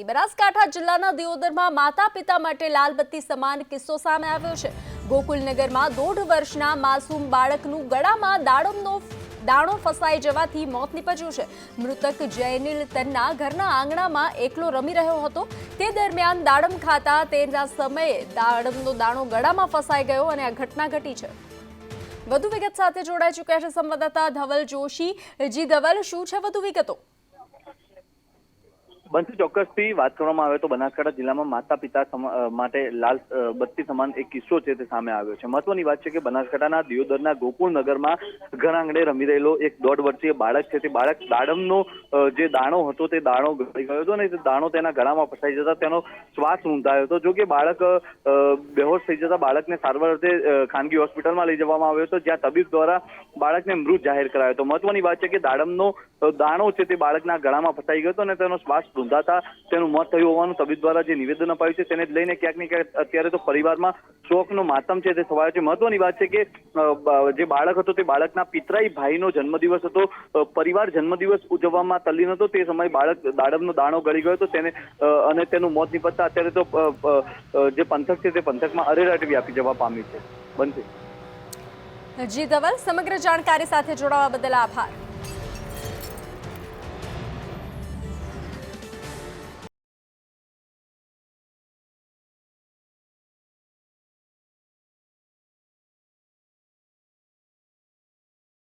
બનાસકાંઠા જિલ્લાના દિયોદરમાં માતા પિતા માટે લાલબત્તી સમાન કિસ્સો સામે આવ્યો છે. ગોકુલનગરમાં દોઢ વર્ષના માસૂમ બાળકનું ગળામાં દાડમનો દાણો ફસાઈ જવાથી મોત નીપજ્યું છે. મૃતક જયનીલ તન્ના ઘરના આંગણામાં એકલો રમી રહ્યો હતો. તે દરમિયાન દાડમ ખાતા તેના સમયે દાડમનો દાણો ગળામાં ફસાઈ ગયો અને આ ઘટના ઘટી છે. વધુ વિગત સાથે જોડાઈ ચૂક્યા છે સંવાદદાતા ધવલ જોશી. જી ધવલ, શું છે વધુ વિગતો? બંસી ચોક્કસથી વાત કરવામાં આવે તો બનાસકાંઠા જિલ્લામાં માતા પિતા માટે લાલ બત્તી સમાન એક કિસ્સો છે તે સામે આવ્યો છે. મહત્વની વાત છે કે બનાસકાંઠાના દિયોદરના ગોકુળનગરમાં ઘર આંગણે રમી રહેલો એક દોઢ વર્ષીય બાળક છે. તે બાળક દાડમનો જે દાણો હતો તે દાણો ગળી ગયો હતો અને તે દાણો તેના ગળામાં ફસાઈ જતા તેનો શ્વાસ નોંધાયો હતો. જો કે બાળક બેહોશ થઈ જતા બાળકને સારવાર અર્થે ખાનગી હોસ્પિટલમાં લઈ જવામાં આવ્યો હતો, જ્યાં તબીબ દ્વારા બાળકને મૃત જાહેર કરાયો હતો. મહત્વની વાત છે કે દાડમનો દાણો છે તે બાળકના ગળામાં ફસાઈ ગયો હતો અને તેનો શ્વાસ રૂંધાતા તેનું મોત થયું હોવાનું તબીબ દ્વારા જે નિવેદન અપાયું છે, તેને લઈને ક્યાંક ને અત્યારે તો પરિવારમાં શોકનો માતમ છે. તે થવાયો છે મહત્વની વાત છે કે જે બાળક હતો તે બાળકના પિતરાઈ ભાઈનો જન્મદિવસ હતો. પરિવાર જન્મદિવસ ઉજવવામાં તલ્લીન હતો. તે સમયે બાળક દાડમનો દાણો ગળી ગયો હતો. તેને અને તેનું મોત નિપજતા અત્યારે તો જે પંથક છે તે પંથકમાં અરેરાટ વ્યાપી જવા પામ્યું છે. બનશે. જી ધવલ, સમગ્ર જાણકારી સાથે જોડાવા બદલ આભાર.